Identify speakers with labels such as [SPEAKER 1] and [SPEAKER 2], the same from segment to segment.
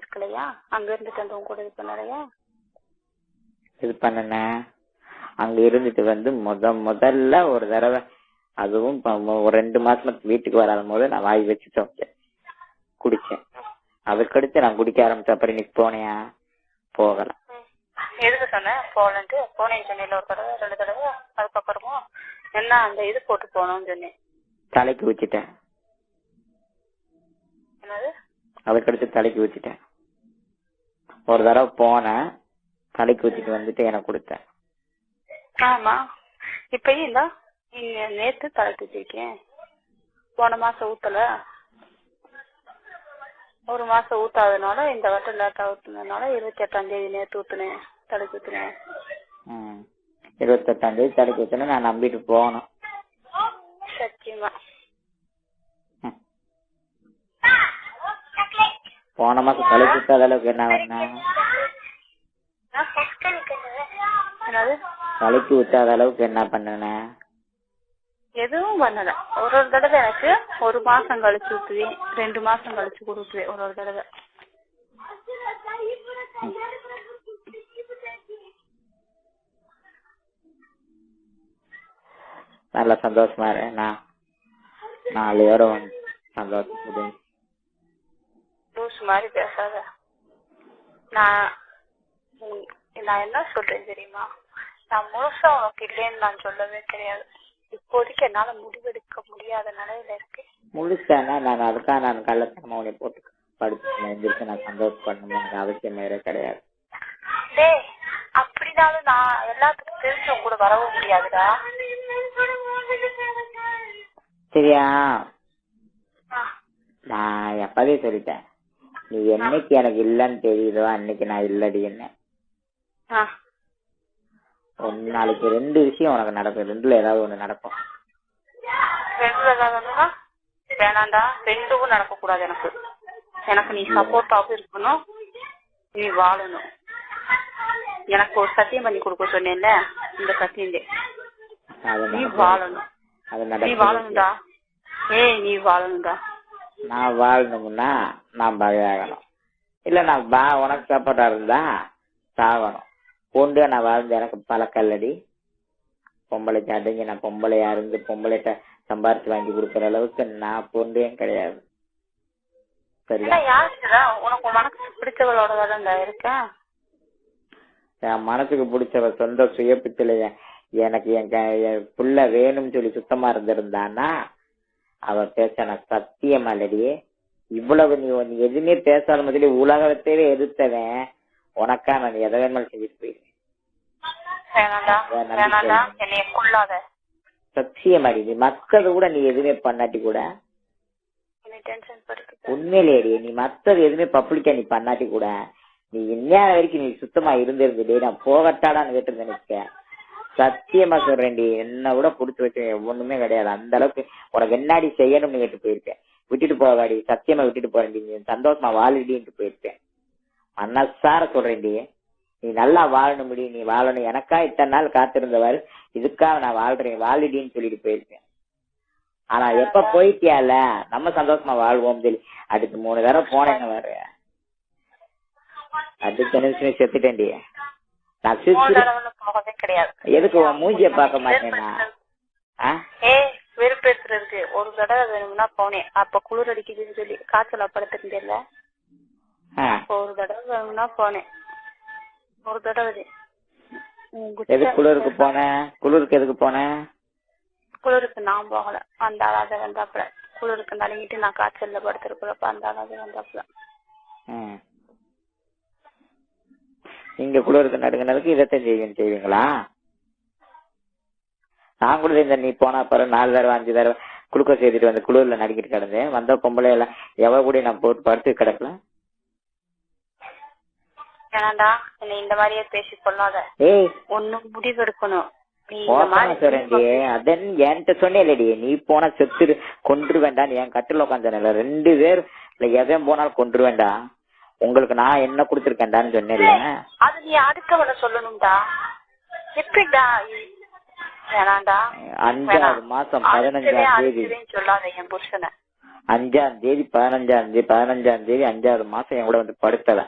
[SPEAKER 1] இருக்கலையா? அங்க இருந்துட்டு வந்து உன் கூட இது பண்ணலையா
[SPEAKER 2] இது பண்ணுனேன் அங்க இருந்துட்டு வந்து முத முதல்ல ஒரு தடவை அதுவும் ஒரு ரெண்டு மாசமா வீட்டுக்கு வராத போது நான் வாய் வச்சு சமைச்சேன் குடிச்சேன். அதுக்கடுத்து நான் குடிக்க ஆரம்பிச்ச அப்புறம் இன்னைக்கு போனியா? போகல.
[SPEAKER 1] எதுக்கு சொன்னேன் போகலன்ட்டு. போனேன்னு சொன்னேன் ஒரு தடவை ரெண்டு தடவை. அதுக்கப்புறமா என்ன அந்த இது போட்டு போகணும்னு சொன்னேன்.
[SPEAKER 2] தலைக்கு வச்சுட்டேன்.
[SPEAKER 1] என்னது?
[SPEAKER 2] அதுக்கடுத்து தலைக்கு வச்சுட்டேன். ஒரு தடவை போனேன். தலைக்கு வச்சுட்டு வந்துட்டு எனக்கு கொடுத்தேன்.
[SPEAKER 1] ஆமா. இப்பயும் இந்த நீங்க நேத்து தலை தூக்கிருக்கேன் போன மாசம் ஊத்தல. ஒரு மாசம் ஊத்தாதனால இந்த வட்டம் லேட்டா ஊத்துனதுனால இருபத்தி எட்டாம் தேதி நேத்து ஊத்துனேன் தலை ஊத்துனேன்.
[SPEAKER 2] ம். இருபத்தெட்டாம் தேதி தலைக்கு வச்சோன்னு நான் நம்பிட்டு போகணும்
[SPEAKER 1] சத்தியமா
[SPEAKER 2] ம். போன மாசம் விட்டாத அளவுக்கு என்ன
[SPEAKER 1] என்னது
[SPEAKER 2] தலைக்கு ஊத்தாத அளவுக்கு என்ன பண்ணுன?
[SPEAKER 1] எதுவும் பண்ணல. ஒரு ஒரு தடவை எனக்கு ஒரு மாசம் கழிச்சு ஊத்துவேன் ரெண்டு மாசம் கழிச்சு கொடுத்துவேன் ஒரு ஒரு தடவை.
[SPEAKER 2] நல்ல சந்தோஷமா இரு நான் நாளையோட வந்து சந்தோஷம்.
[SPEAKER 1] லூஸ் மாதிரி பேசாத நான் நான் என்ன சொல்றேன் தெரியுமா? நான் முழுசா உனக்கு இல்லைன்னு நான் சொல்லவே கிடையாது. இப்போதைக்கு என்னால முடிவெடுக்க முடியாத நிலையில இருக்கு.
[SPEAKER 2] முழுசானா? நான் அதுக்காக நான் கள்ளத்தனமா உன்னை போட்டு படுத்து எழுந்திரிச்சு நான் எனக்கு அவசியம் வேற கிடையாது.
[SPEAKER 1] டேய் அப்படினாலும் நான் எல்லாத்துக்கும் தெரிஞ்சு கூட வரவும் முடியாதுடா.
[SPEAKER 2] சரியா? நான் எப்பவே சொல்லிட்டேன். நீ என்னைக்கு எனக்கு இல்லைன்னு தெரியுதோ அன்னைக்கு நான் இல்லடி என்ன. நாளைக்கு ரெண்டு விஷயம் உனக்கு நடக்கும். ரெண்டுல ஏதாவது ஒண்ணு நடக்கும்.
[SPEAKER 1] ரெண்டுல ஏதாவதுன்னா வேணாண்டா. ரெண்டும் நடக்க கூடாது எனக்கு. எனக்கு நீ சப்போர்ட்டாவும் இருக்கணும். நீ வாழணும். எனக்கு ஒரு சத்தியம் பண்ணி கொடுக்க சொன்னேன்ல இந்த சத்தியம்
[SPEAKER 2] அது
[SPEAKER 1] நீ. வாழணும்.
[SPEAKER 2] அது
[SPEAKER 1] நீ வாழணும்டா. ஏய் நீ வாழணும்டா.
[SPEAKER 2] நான் வாழணும்னா நான் பகையாகணும். இல்ல நான் பா உனக்கு சப்போர்ட்டா இருந்தா சாகணும். பொண்டு நான் வாழ்ந்து எனக்கு பழக்கல்லடி பொம்பளைக்கு அடைஞ்சு நான் பொம்பளையா இருந்து பொம்பளைகிட்ட சம்பாரிச்சு வாங்கி கொடுக்குற அளவுக்கு நான் பொண்டையும் கிடையாது. என் மனசுக்கு பிடிச்சவ சொந்த சுயப்பித்துல எனக்கு என் க- என் புள்ள வேணும்னு சொல்லி சுத்தமா இருந்திருந்தான்னா அவ பேச எனக்கு சத்தியம் அல்லடி. இவ்வளவு நீ நீ எதுவுமே பேசாத முதல்ல உலகத்தையே எதிர்த்தவன் உனக்கா நான் எதை வேணுமாலும் செஞ்சுட்டு போயிருவேன் சத்தியம் அடி. நீ மத்தது கூட நீ எதுவுமே பண்ணாட்டி கூட. உண்மையிலேடி நீ மத்தது எதுவுமே பப்ளிக்கா நீ பண்ணாட்டி கூட. நீ இந்நேரம் வரைக்கும் நீ சுத்தமா இருந்திருந்துடி நான் போகட்டாடான்னு கேட்டு நினைக்க சத்தியமா சொல்றேன்டி. என்ன கூட கொடுத்து வச்சு ஒண்ணுமே கிடையாது. அந்த அளவுக்கு உனக்கு என்னாடி செய்யணும்னு கேட்டு போயிருப்பேன். விட்டுட்டு போவாடி சத்தியமா விட்டுட்டு போறேன்டி. நீ சந்தோஷமா வாழிடின்ட்டு போயிருப்பேன். மனசார சொல்றேன்டி. நீ நல்லா வாழணும் முடி. நீ வாழணும். எனக்கா இத்தனை நாள் காத்திருந்தவர் இதுக்காக நான் வாழ்றேன். வாழிடின்னு சொல்லிட்டு போயிருப்பேன். ஆனா எப்ப போயிட்டியால? நம்ம சந்தோஷமா வாழ்வோம் சொல்லி. அதுக்கு மூணு தடவை போனேங்க வேற அடுத்த நிமிஷம் செத்துட்டேன்டி. நான் சிரிச்சு
[SPEAKER 1] கிடையாது.
[SPEAKER 2] எதுக்கு உன் மூஞ்சிய பார்க்க மாட்டேனா?
[SPEAKER 1] ஏய் வெறுப்பேத்துறதுக்கு ஒரு தடவை வேணும்னா போனேன். அப்ப குளிர் அடிக்குதுன்னு சொல்லி காய்ச்சல் படுத்துருந்தேன்ல. ஒரு தடவை வேணும்னா போனேன். ஒரு தடவை.
[SPEAKER 2] எதுக்கு குளிருக்கு போனேன் குளிருக்கு எதுக்கு போனேன்
[SPEAKER 1] குளிருக்கு நான் போகல. அந்த ஆளாத வந்தாப்புல. குளிருக்கு நடுங்கிட்டு நான் காய்ச்சல்ல படுத்திருக்கிறப்ப அந்த ஆளாத வந்தாப்புல.
[SPEAKER 2] நீங்க குளிருக்கு நடுங்கினதுக்கு இதைத்தான் செய்வீங்க செய்வீங்களா? நான் கூட இந்த நீ போனா பிறகு நாலு தடவை அஞ்சு தடவை குளுக்கோஸ் ஏத்திட்டு வந்து குளிர்ல நடுக்கிட்டு கிடந்தேன். வந்த பொம்பளை எல்லாம் எவ கூட நான் போட்டு படுத்து கிடக்கல.
[SPEAKER 1] ஏனாண்டா என்னை இந்த மாதிரியே பேசி கொள்ளாத.
[SPEAKER 2] ஏய்.
[SPEAKER 1] ஒன்னும் முடிவு எடுக்கணும். நீ
[SPEAKER 2] என்கிட்ட சொன்னேன்லடி நீ போனா செத்து கொன்று வேண்டாம் என் கட்டில உட்காந்துல ரெண்டு பேர் எவன் போனாலும் கொன்று வேண்டாம் உங்களுக்கு நான் என்ன கொடுத்துருக்கேன்டான்னு சொன்னேன்ல.
[SPEAKER 1] அது நீ அடுத்தவள சொல்லணும்டா. எப்படிடா வேணாண்டா
[SPEAKER 2] அஞ்சாவது மாசம் பதினஞ்சாம் தேதி.
[SPEAKER 1] சொல்லாத என் புருஷனை.
[SPEAKER 2] அஞ்சாம் தேதி பதினஞ்சாம் தேதி பதினஞ்சாம் தேதி அஞ்சாவது மாசம் என் கூட வந்து படுத்தல.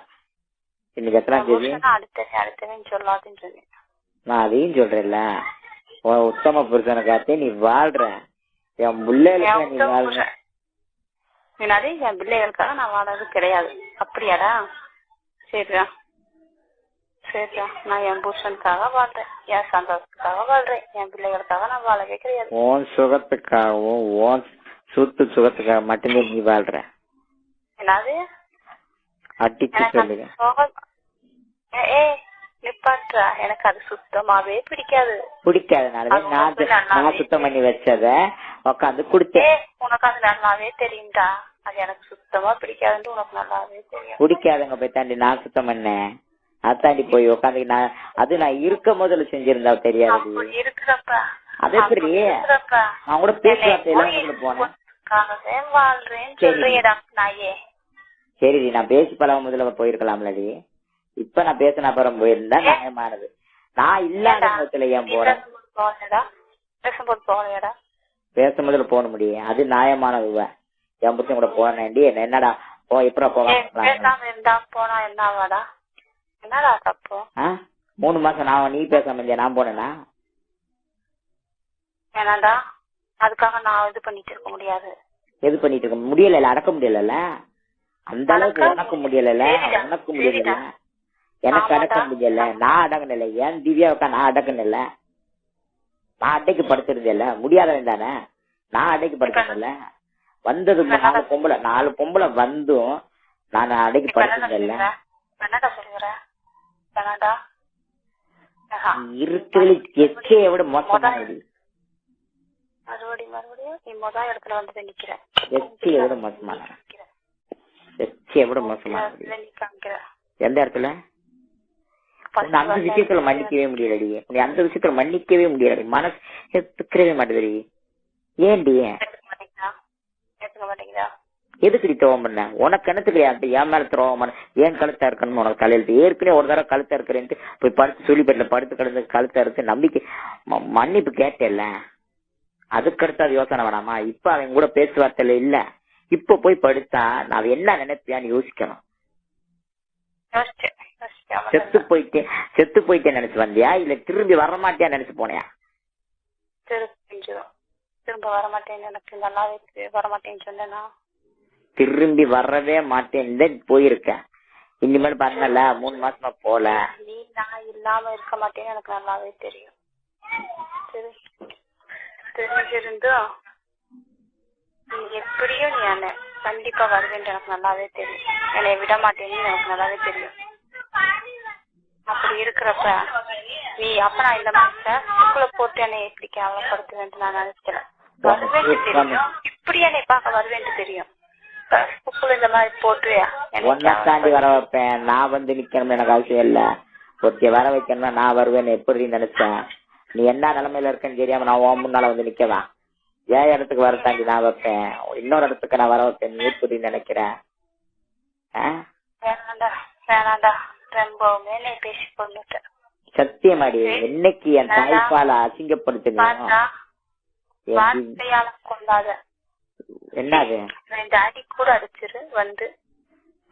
[SPEAKER 2] இன்னைக்கு எத்தனாம் தேதி?
[SPEAKER 1] புருஷனா அடுத்தவே அடுத்தவேன்னு சொல்லாதுன்னு சொன்னேன்
[SPEAKER 2] நான் அதையும் சொல்றேன்ல. உன் உத்தம புருஷனுக்காத்தே நீ வாழ்ற. என் பிள்ளைகளுக்கு நீ வாழ்ற.
[SPEAKER 1] புருஷன். என் பிள்ளைகளுக்காக நான் வாழறது கிடையாது. அப்படியாடா? சரிடா. சரிடா நான் என் புருஷனுக்காக வாழ்றேன். என் சந்தோஷத்துக்காக வாழ்றேன். என் பிள்ளைகளுக்காக நான் வாழவே கிடையாது
[SPEAKER 2] உன் சுகத்துக்காகவும் உன் சுத்து சுகத்துக்காக மட்டும்தான் நீ வாழ்ற.
[SPEAKER 1] என்னது?
[SPEAKER 2] அடிச்சு சொல்லுங்க.
[SPEAKER 1] ஏ நிப்பாட்டுறா. எனக்கு அது சுத்தமாவே பிடிக்காது.
[SPEAKER 2] பிடிக்காதனாலதான்
[SPEAKER 1] அது
[SPEAKER 2] நான் சுத்தம் பண்ணி வச்சத உட்காந்து குடிச்சேன்
[SPEAKER 1] ஏ உனக்கு அது நல்லாவே தெரியும்டா. அது எனக்கு சுத்தமா பிடிக்காதுன்னு உனக்கு நல்லாவே தெரியும்.
[SPEAKER 2] பிடிக்காதவங்க போய் தாண்டி நான் சுத்தம் பண்ணேன். அதாண்டி போய் உட்காந்து நான் அது நான் இருக்க முதல்ல செஞ்சிருந்தா தெரியாது.
[SPEAKER 1] இருக்கிறப்ப
[SPEAKER 2] அது
[SPEAKER 1] இருக்கிறப்ப
[SPEAKER 2] நான் கூட முதல்ல போனேன். சரி. சரி நான் பேசி பழக முதல்ல போயிருக்கலாம்லடி. இப்ப நான் பேசின அப்புறம் போயிருந்தா. நியாயமானது. நான் இல்லாத? நேரத்துல ஏன் போறேன்?
[SPEAKER 1] பேசும்போது போகலையடா. பேசும்போது
[SPEAKER 2] போக முடியும் அது நியாயமானது என் புத்தம் கூட போனேன்டி. என்ன என்னடா? போ இப்ப
[SPEAKER 1] இருந்தா போனா என்ன ஆவாடா என்னடா தப்பு?
[SPEAKER 2] மூணு மாசம் நான் நீ பேசாம இருந்தியா? நான் போனேனா?
[SPEAKER 1] என்னடா? அதுக்காக நான் இது பண்ணிட்டு இருக்க முடியாது.
[SPEAKER 2] எது பண்ணிட்டு இருக்க? முடியல அடக்க முடியல அந்த அளவுக்கு உனக்கு முடியல உனக்கு முடியல. எனக்கு அடக்க. முடியல. நான் அடக்கணும்ல ஏன் திவ்யாவுக்கா நான் அடக்கணும்ல நான் அடைக்கு படுத்துருந்தேல்ல முடியாதவன் தானே? நான் அடைக்கு படுத்துருந்தேன்ல. வந்தது நாலு பொம்பளை நாலு பொம்பளை வந்தும் நான் அடைக்கு
[SPEAKER 1] ஆஹா.
[SPEAKER 2] இருக்கிறது எச்சையை விட மோசமானது
[SPEAKER 1] மறுபடியும் மறுபடியும் நீ மொத இடத்துல வந்து நிக்கிற.
[SPEAKER 2] எச்சையை விட மோசமானது எச்சையை விட மோசமானது எந்த இடத்துல? அந்த விஷயத்துல மன்னிக்கவே முடியலடி. அந்த விஷயத்துல மன்னிக்கவே முடியலடி. மனசு ஏத்துக்கவே மாட்டேதுடி ஏன்டி
[SPEAKER 1] மாட்டீங்களா ஏத்துக்க மாட்டீங்களா
[SPEAKER 2] எதுக்குடி துரோகம் பண்ண? உனக்கு கிணத்துக்கு என் மேல துரோகம் பண்ண? ஏன் கழுத்தா இருக்கணும் உனக்கு தலையெழுத்து ஏற்கனவே ஒரு தடவை கழுத்தா இருக்கிறேன்ட்டு போய் படுத்து சொல்லிப்பேட்ல படுத்து கிடந்து கழுத்தா இருக்கு நம்பிக்கை மன்னிப்பு கேட்டேல்ல? அதுக்கடுத்து அது யோசனை வேணாமா? இப்ப அவன் கூட பேச்சுவார்த்தையில இல்ல. இப்ப போய் படுத்தா நான் என்ன நினைப்பியான்னு யோசிக்கணும். செத்து போயிட்டேன் செத்து போயிட்டேன் நினைச்சு வந்தியா? இல்ல திரும்பி வரமாட்டியா நினைச்சு போனியா?
[SPEAKER 1] திரும்ப வரமாட்டேன்னு எனக்கு நல்லாவே தெரியும். வரமாட்டேன்னு சொன்னேன்னா
[SPEAKER 2] திரும்பி வரவே மாட்டேன்னு போயிருக்கேன். இனிமேல் பண்ணல மூணு மாசமா போல.
[SPEAKER 1] நீ நான் இல்லாம இருக்க மாட்டேன்னு எனக்கு நல்லாவே தெரியும். சரி தெரிஞ்சிருந்தும் நீ எப்படியும் நீ என்ன கண்டிப்பா வருவேன்னு எனக்கு நல்லாவே தெரியும். என்னை விட மாட்டேன்னு எனக்கு நல்லாவே தெரியும். அப்படி இருக்கிறப்ப நீ அப்ப நான் இந்த மாதிரி ஸ்கூல்ல போட்டு என்னை எப்படி கேவலப்படுத்துவேன்ட்டு நான் நினைக்கல வருவேன்னு தெரியும். இப்படி என்னை பார்க்க வருவேன்ட்டு தெரியும். ஸ்கூல்ல இந்த மாதிரி போட்டு
[SPEAKER 2] தாண்டி வர வைப்பேன். நான் வந்து நிக்கணும் எனக்கு அவசியம் இல்ல. ஒருத்திய வர வைக்கணும்னா நான் வருவேன்னு எப்படி நினைச்சேன் நீ என்ன நிலைமையில இருக்கேன்னு தெரியாம நான் உன் முன்னால வந்து நிக்கவா ஏன் இடத்துக்கு வர தாண்டி நான் வைப்பேன்? இன்னொரு இடத்துக்கு நான் வர வைப்பேன். நீ எப்படி நினைக்கிற? ஆ?
[SPEAKER 1] வேணாண்டா வேணாண்டா ரொம்பவுமே நீ பேசி கொண்டுட்ட
[SPEAKER 2] சத்தியமாடி என்னைக்கு என் தாய்ப்பால அசிங்கப்படுத்துங்க
[SPEAKER 1] பாத்தா வார்த்தையால கொள்ளாத.
[SPEAKER 2] என்னது?
[SPEAKER 1] என் டாடி கூட அடிச்சிரு வந்து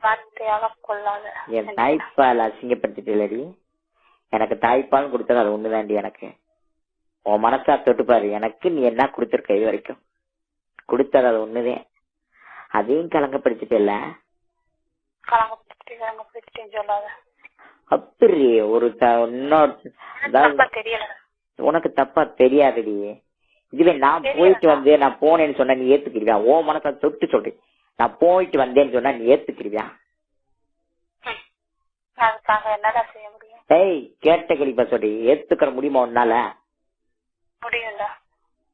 [SPEAKER 1] வார்த்தையால கொள்ளாத.
[SPEAKER 2] என் தாய்ப்பால் அசிங்கப்படுத்திட்டேலடி. எனக்கு தாய்ப்பால் கொடுத்தது அது ஒண்ணுதாண்டி எனக்கு. உன் மனசா தொட்டுப்பாரு எனக்கு நீ என்ன கொடுத்துருக்க இது வரைக்கும்? கொடுத்தது அது ஒண்ணுதான் அதையும் கலங்கப்படுத்திட்டல
[SPEAKER 1] கலங்கப்படுத்தி கலங்கப்படுத்திட்டேன்னு சொல்லாத.
[SPEAKER 2] அப்படி ஒரு இன்னொரு உனக்கு தப்பா தெரியாதுடி. இதுவே நான் போயிட்டு வந்து நான் போனேன்னு சொன்னா நீ ஏத்துக்கிறியா உன் மனசா தொட்டு சொல்லு. நான் போயிட்டு வந்தேன்னு சொன்னா நீ ஏத்துக்கிறியா
[SPEAKER 1] முடியும்.
[SPEAKER 2] ஏய் கேட்ட கேள்விப்பா சொல்லி. ஏத்துக்கிற முடியுமா உன்னால?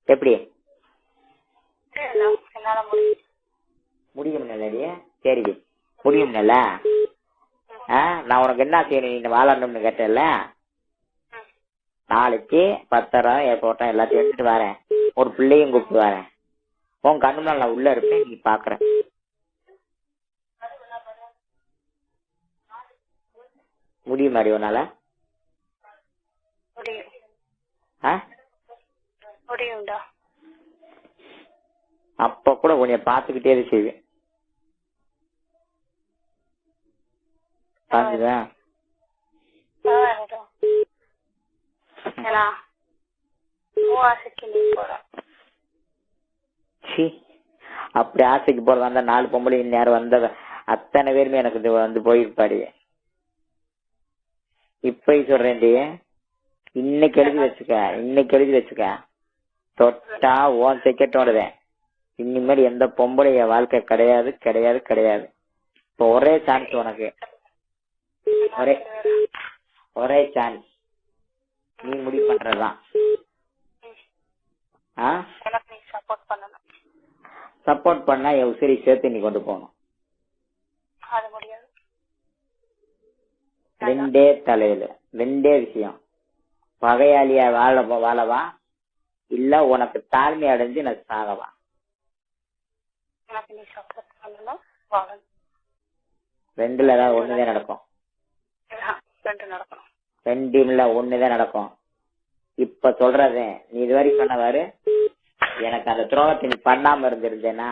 [SPEAKER 2] எப்படி?
[SPEAKER 1] என்னால முடியும்.
[SPEAKER 2] முடியும் நான் உனக்கு என்ன செய்யணும்? நீ வாழணும்னு கேட்டல. நாளைக்கு பத்தரம் என் போட்டோம் எல்லாத்தையும் எடுத்துட்டு வரேன். ஒரு பிள்ளையும் கூப்பிட்டு வரேன். உன் கண்ணு நான் உள்ள இருப்பேன் நீ பாக்குற. உன்னால?
[SPEAKER 1] முடியும்
[SPEAKER 2] ஆ?
[SPEAKER 1] முடியும்டா.
[SPEAKER 2] அப்ப கூட உன்னைய பாத்துக்கிட்டே செய்வேன் சி அப்படி ஆசைக்கு போறதா இருந்தா நாலு பொம்பளை நேரம் வந்த அத்தனை பேருமே எனக்கு வந்து போயிருப்பாடி. இப்ப சொல்றேன்டி இன்னைக்கு எழுதி வச்சுக்க இன்னைக்கு எழுதி வச்சுக்க. தொட்டா ஓன் செக்கெட்டோடதேன் இனிமேல் எந்த பொம்பளை என் வாழ்க்கை கிடையாது கிடையாது கிடையாது. இப்ப ஒரே சான்ஸ் உனக்கு. ஒரே ஒரே சான்ஸ் நீ முடிவு பண்றதுதான். ஆ?
[SPEAKER 1] எனக்கு நீ சப்போர்ட் பண்ணணும்
[SPEAKER 2] சப்போர்ட் பண்ணா என் உசிரி சேர்த்து நீ கொண்டு போகணும். ரெண்டே தலையில. ரெண்டே விஷயம். பகையாளியா வாழ வாழவா? இல்ல உனக்கு தாழ்மை அடைஞ்சு நான் சாகவா? ரெண்டுல ஏதாவது ஒண்ணுதான் நடக்கும்.
[SPEAKER 1] இதுதான் ரெண்டு நடக்கணும்.
[SPEAKER 2] ரெண்டுல ஒண்ணுதான் நடக்கும். இப்ப சொல்றதே நீ இதுவரை சொன்னவாரு எனக்கு அந்த துரோகத்தை நீ பண்ணாம இருந்திருந்தேனா?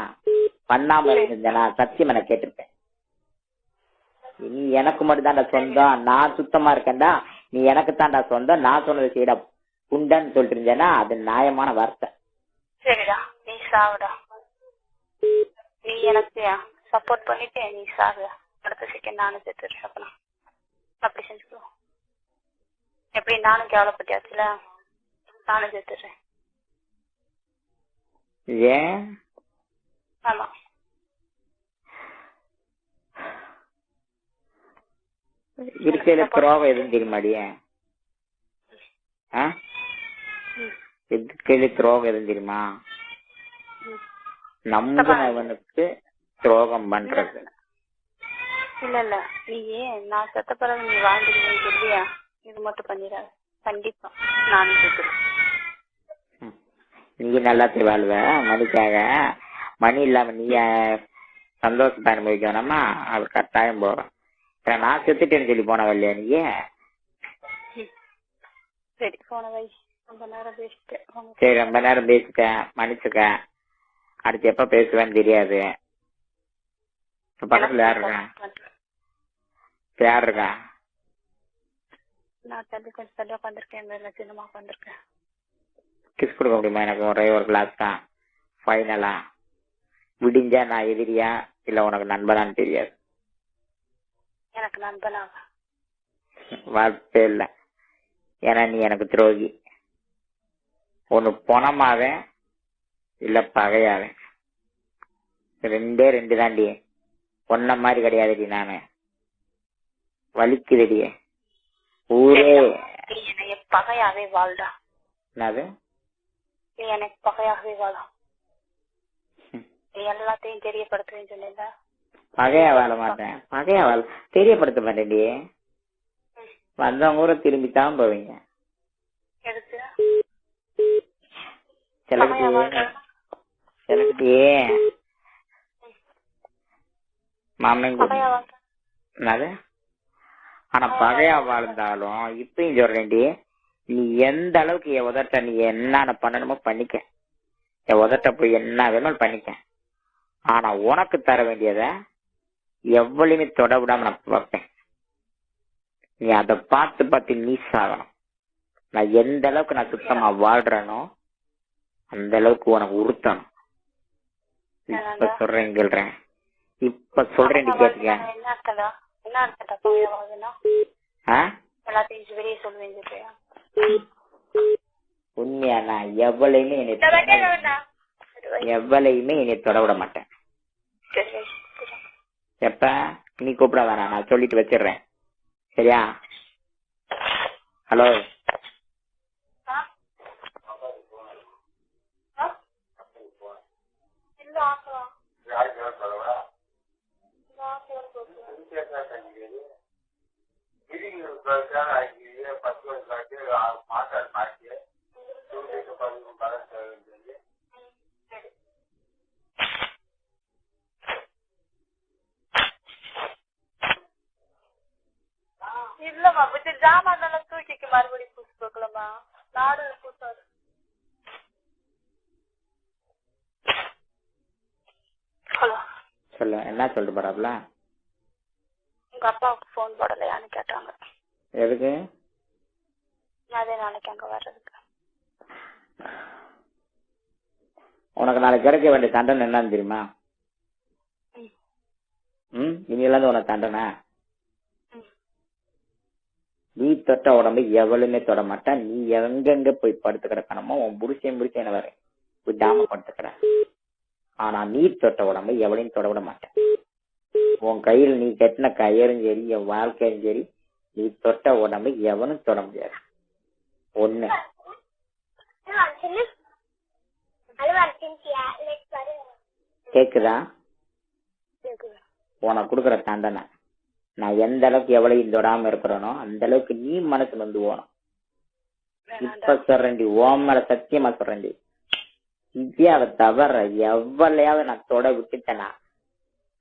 [SPEAKER 2] பண்ணாம இருந்திருந்தேனா? சத்தியம் எனக்கு கேட்டிருப்பேன். நீ எனக்கு மட்டும் தான்டா சொந்தம். நான் சுத்தமா இருக்கேன்டா. நீ எனக்கு தான்டா சொந்தம். நான் சொன்னதை செய்யடா. புண்டன்னு சொல்லிட்டு இருந்தேனா? அது நியாயமான வார்த்தை.
[SPEAKER 1] சரிடா. நீ சாவுடா. நீ எனக்கு சப்போர்ட் பண்ணிட்டு நீ சாகு அடுத்த செகண்ட் நானும் செத்துடுறேன் அப்பனா. அப்படி செஞ்சுக்கலாம் எப்படி நானும் கேவலப்பட்டியாச்சுல நானும் செத்துடுறேன்
[SPEAKER 2] ஏன்?
[SPEAKER 1] ஆமா.
[SPEAKER 2] இருக்கையில துரோகம் எதுவும் தெரியுமாடியே. இருக்கையில துரோகம் எதுவும் தெரியுமா. நம்பினவனுக்கு துரோகம் பண்றது.
[SPEAKER 1] இல்ல இல்ல. நீ ஏன் நான் செத்த பிறகு நீ வாழ்ந்துருவேன்னு சொல்லியா இது மட்டும் பண்ணிடாத. கண்டிப்பா நானும் செத்துடுறேன்
[SPEAKER 2] ம். நீ நல்லா வாழ்வ மணிக்காக மணி இல்லாம நீ சந்தோஷத்தை அனுபவிக்க வேணாமா? அது கட்டாயம் போறோம் நான் செத்துட்டேன்னு சொல்லி போனவ இல்லையா நீ
[SPEAKER 1] சரி போன வை ரொம்ப நேரம் பேசிட்டு உங்க
[SPEAKER 2] சரி ரொம்ப நேரம் பேசிக்க மன்னிச்சுக்க அடுத்து எப்ப பேசுவேன்னு தெரியாது. இப்ப பக்கத்துல யார் இருக்கா இப்ப யார் இருக்கா
[SPEAKER 1] நான் தள்ளி கொஞ்சம் தள்ளி உட்காந்துருக்கேன் சின்னமா உட்காந்துருக்கேன்
[SPEAKER 2] கிஸ் கொடுக்க முடியுமா? எனக்கு ஒரே ஒரு கிளாஸ் தான். ஃபைனலா விடிஞ்சா நான் எதிரியா? இல்ல உனக்கு நண்பனான்னு தெரியாது.
[SPEAKER 1] எனக்கு நண்பனாக
[SPEAKER 2] வார்த்தை இல்ல. ஏன்னா நீ எனக்கு துரோகி. ஒன்னு பணமாவே இல்ல பகையாவே ரெண்டே ரெண்டு தாண்டி. ஒன்ன மாதிரி கிடையாதுடி நானு. வலிக்குதுடி ஊரே.
[SPEAKER 1] என்னைய பகையாவே வாழ்டா
[SPEAKER 2] என்னது?
[SPEAKER 1] நீ எனக்கு பகையாகவே வாழா. நீ எல்லாத்தையும் தெரியப்படுத்துவேன்னு சொன்னேன்ல.
[SPEAKER 2] பகையா வாழ மாட்டேன். பகையா வாழ தெரியப்படுத்த மாட்டேன்டி வந்தவங்க கூட திரும்பித்தான் போவீங்க? சிலருக்கு மாமன்? என்னது? ஆனா பகையா வாழ்ந்தாலும் இப்பயும் சொல்றேன்டி நீ எந்த அளவுக்கு என் உதட்ட நீ என்னென்ன பண்ணணுமோ பண்ணிக்க. என் உதட்ட போய் என்ன வேணுமோ பண்ணிக்க. ஆனா உனக்கு தர வேண்டியத எவ்வளவுமே தொட விடாம நான் வைப்பேன் நீ அதை பார்த்து பார்த்து நீ சாகணும். நான் எந்த அளவுக்கு நான் சுத்தமா வாழ்றேனோ அந்த அளவுக்கு உனக்கு உறுத்தணும். இப்ப சொல்றேன் கேள்றேன். இப்ப சொல்றேன் கேட்டுக்க?
[SPEAKER 1] என்ன எல்லாத்தையும் வெளியே சொல்லுவேன் சொல்றியா
[SPEAKER 2] உண்மையா நான் எவ்வளையுமே என்னை. எவ்வளையுமே என்னை தொட விட மாட்டேன். எப்ப? நீ கூப்பிட வேணாம் நான் சொல்லிட்டு வச்சிடுறேன். சரியா? ஹலோ?
[SPEAKER 1] இல்லம்மா கொஞ்சம் ஜாமான் எல்லாம் தூக்கிக்கு மறுபடியும் பூசி போக்கலாமா நாடு பூசாது ஹலோ.
[SPEAKER 2] சொல்லு என்ன சொல்லிட்டு போறாப்ல?
[SPEAKER 1] உங்க அப்பாவுக்கு ஃபோன் போடலையான்னு கேட்டாங்க.
[SPEAKER 2] எதுக்கு?
[SPEAKER 1] அதே நாளைக்கு அங்க வர்றதுக்கு.
[SPEAKER 2] உனக்கு நாளைக்கு கிடைக்க வேண்டிய தண்டனை என்னன்னு தெரியுமா?
[SPEAKER 1] ம்.
[SPEAKER 2] ம்? இனியிலேருந்து உனக்கு தண்டனை. நீ தொட்ட உடம்பு எவளுமே தொட மாட்டா. நீ எங்கெங்க போய் படுத்து கிடக்கணுமோ உன் புருஷன் புருஷன் வர விடாம படுத்து கிட ஆனா நீ தொட்ட உடம்பு எவளையும் தொட விட மாட்டேன் உன் கையில் நீ கட்டின கயரும் சரி என் வாழ்க்கையும் சரி நீ தொட்ட உடம்பு எவனும் தொட முடியாது. ஒண்ணு. கேக்குதா? உனக்கு கொடுக்குற தண்டனை. நான் எந்த அளவுக்கு எவ்வளவு தொடாம இருக்கிறனோ அந்த அளவுக்கு நீ மனசு வந்து
[SPEAKER 1] ஓனும்
[SPEAKER 2] இப்ப சொல்றேன்டி ஓம் மேல சத்தியமா சொல்றேன்டி. இந்தியாவை தவிர எவ்வளையாவது நான் தொட விட்டுட்டேனா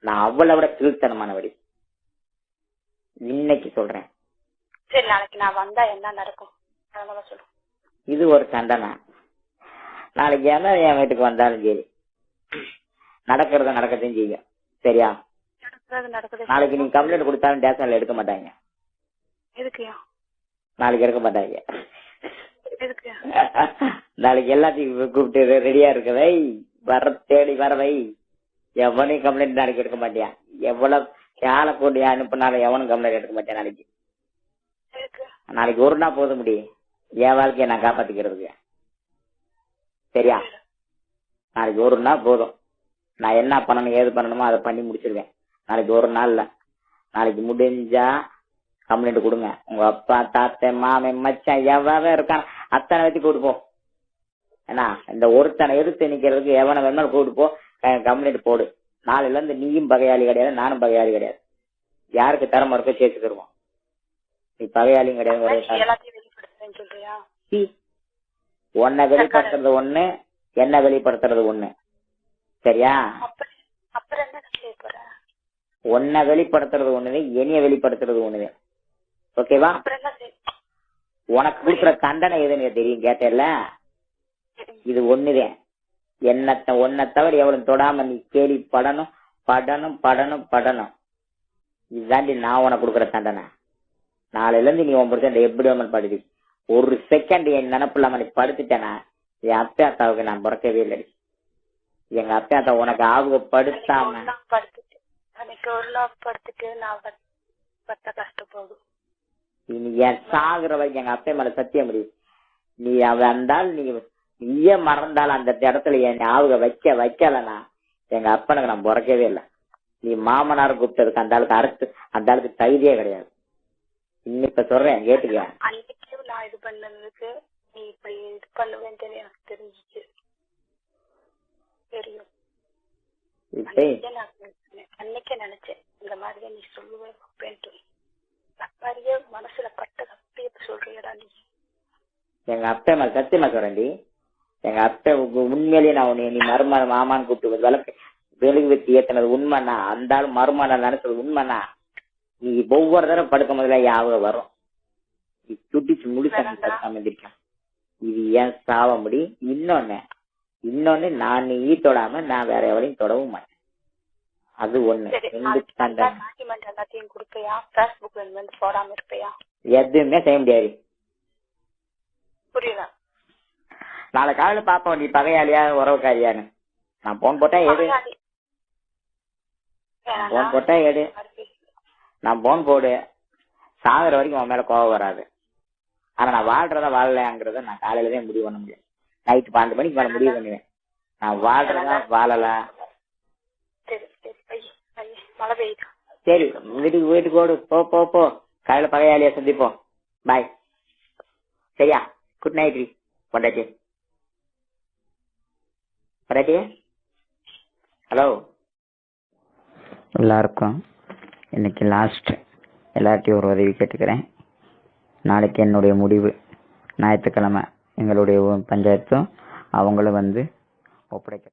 [SPEAKER 2] நான் அவளை விட கீழ்த்தனமானவடி. இன்னைக்கு சொல்றேன்.
[SPEAKER 1] சரி நாளைக்கு நான் வந்தா என்ன நடக்கும்? அதனால சொல்லு
[SPEAKER 2] இது ஒரு தண்டனை. நாளைக்கு என்ன என் வீட்டுக்கு வந்தாலும் சரி. நடக்கிறத நடக்கத்தையும் செய்யும். சரியா? நாளைக்கு நீ கம்ப்ளைண்ட் கொடுத்தாலும் டேஷன்ல எடுக்க மாட்டாங்க. நாளைக்கு எடுக்க மாட்டாங்க. நாளைக்கு எல்லாத்தையும் கூப்பிட்டு ரெடியா இருக்க வை வர தேடி வர வை எவனையும் கம்ப்ளைண்ட் நாளைக்கு எடுக்க மாட்டியா? எவ்வளவு கேள போட்டு அனுப்புனாலும் எவனும் கம்ப்ளைண்ட் எடுக்க மாட்டேன் நாளைக்கு? நாளைக்கு ஒரு நாள் போதும் முடி. என் வாழ்க்கையை நான் காப்பாத்திக்கிறதுக்கு. சரியா? நாளைக்கு ஒரு நாள் போதும். நான் என்ன பண்ணணும் ஏது பண்ணணுமோ அதை பண்ணி முடிச்சிருவேன். நாளைக்கு ஒரு நாள்ல நாளைக்கு முடிஞ்சா கம்ப்ளைண்ட் கொடுங்க. உங்க அப்பா தாத்தன் மாமன் மச்சான் எவ்வளவு இருக்கான். அத்தனை வச்சு கூட்டு போ. ஏன்னா இந்த ஒருத்தனை எதிர்த்து நிக்கிறதுக்கு எவனை வேணாலும் கூட்டு போ. கம்ப்ளைண்ட் போடு. நாளையில இருந்து நீயும் பகையாளி கிடையாது நானும் பகையாளி கிடையாது. யாருக்கு திறமை இருக்கோ சேர்த்து தருவோம். நீ பகையாளியும் கிடையாது. உன்னை வெளிப்படுத்துறது ஒண்ணு என்ன வெளிப்படுத்துறது ஒண்ணு. சரியா? உன்னை வெளிப்படுத்துறது ஒண்ணுது என்னைய வெளிப்படுத்துறது ஒண்ணுது. ஓகேவா? உனக்கு கொடுக்குற தண்டனை எதுன்னு தெரியும் கேட்டேல்ல இது ஒண்ணுதான் என்னத்த ஒன்ன தவிர எவ்வளவு தொடாம நீ கேலி படணும் படணும் படணும் படணும். இதுதாண்டி நான் உனக்கு கொடுக்குற தண்டனை. நாளையில இருந்து நீ உன் புருஷன் எப்படி வேணும் படுது? ஒரு செகண்ட் என் நினப்பு இல்லாம நீ படுத்துட்டேனா? என் அப்பா அத்தாவுக்கு நான் பிறக்கவே இல்லை எங்க அப்பா அத்தா உனக்கு
[SPEAKER 1] நாள் படுத்துட்டு அன்னைக்கு ஒரு நாள் படுத்துட்டு நான் பட்ட
[SPEAKER 2] என் சாகுற வரைக்கும் எங்க அப்பா மேல சத்தியம் முடியும் நீ அவ இருந்தால் நீ நீயே மறந்தால் அந்த இடத்துல என் ஞாபகம் வைக்க வைக்கலனா எங்க அப்பனுக்கு நான் பிறக்கவே இல்லை. நீ மாமனார் கூப்பிட்டதுக்கு அந்த ஆளுக்கு அறுத்து அந்த ஆளுக்கு தைரியே கிடையாது. இன்னைக்கு சொல்றேன் கேட்டுக்க.
[SPEAKER 1] நான் இது பண்ணதுக்கு நீ இப்ப இது பண்ணுவேன்னு எனக்கு தெரிஞ்சிச்சு. தெரியும்.
[SPEAKER 2] இப்ப
[SPEAKER 1] அன்னைக்கே நான் நினைச்சேன். இந்த மாதிரியே நீ சொல்லுவே வைப்பேன்ட்டு அப்படியே மனசுல பட்டது அப்படியே சொல்றியடா நீ.
[SPEAKER 2] எங்க அப்பா மேல சத்தியமா சொல்றேன்டி. எங்க உ- உண்மையிலேயே நான் உன்னை நீ மருமன மாமான்னு கூப்பிட்டு விளக்கு வெளுகு வச்சு ஏத்தினது உண்மைண்ணா அந்த ஆள் மருமன நினைச்சது உண்மைண்ணா நீ ஒவ்வொரு தடவை படுக்கும் போதுல ஞாபகம் வரும். நீ
[SPEAKER 1] வேணாண்டா.
[SPEAKER 2] படுக்காம எந்திரிக்கும். இது ஏன் சாவ முடி? இன்னொன்னு இன்னொன்னு நான் நீ தொடாம நான் வேற எவரையும் தொடவும் மாட்டேன். அது ஒண்ணு. எதுவுமே செய்ய முடியாது.
[SPEAKER 1] புரியல
[SPEAKER 2] நாளை காலையில பாப்போம். நீ பகையாளியா உறவுக்காரியான்னு. நான் போன் போட்டா எடு. போன் போட்டா எடு. நான் போன் போடு. சாகுற வரைக்கும் உன் மேல கோவம் வராது. ஆனா நான் வாழ்றதா வாழலையாங்கிறத நான் காலையில தான் முடிவு பண்ண முடியும். நைட்டு பன்னெண்டு மணிக்கு மேல முடிவு பண்ணுவேன் நான் வாழ்றதா வாழல.
[SPEAKER 1] சரி
[SPEAKER 2] வீட்டுக்கு வீட்டுக்கு ஓடு. போ போ போ. காலையில பகையாளியா சந்திப்போம். பாய் சரியா? குட் நைட் ரி பொண்டாட்டி. பொண்டாட்டி ஹலோ எல்லாருக்கும் இன்னைக்கு லாஸ்ட் எல்லார்ட்டையும் ஒரு உதவி கேட்டுக்கிறேன். நாளைக்கு என்னுடைய முடிவு. ஞாயிற்றுக்கிழமை எங்களுடைய பஞ்சாயத்தும் அவங்களும் வந்து ஒப்படைக்க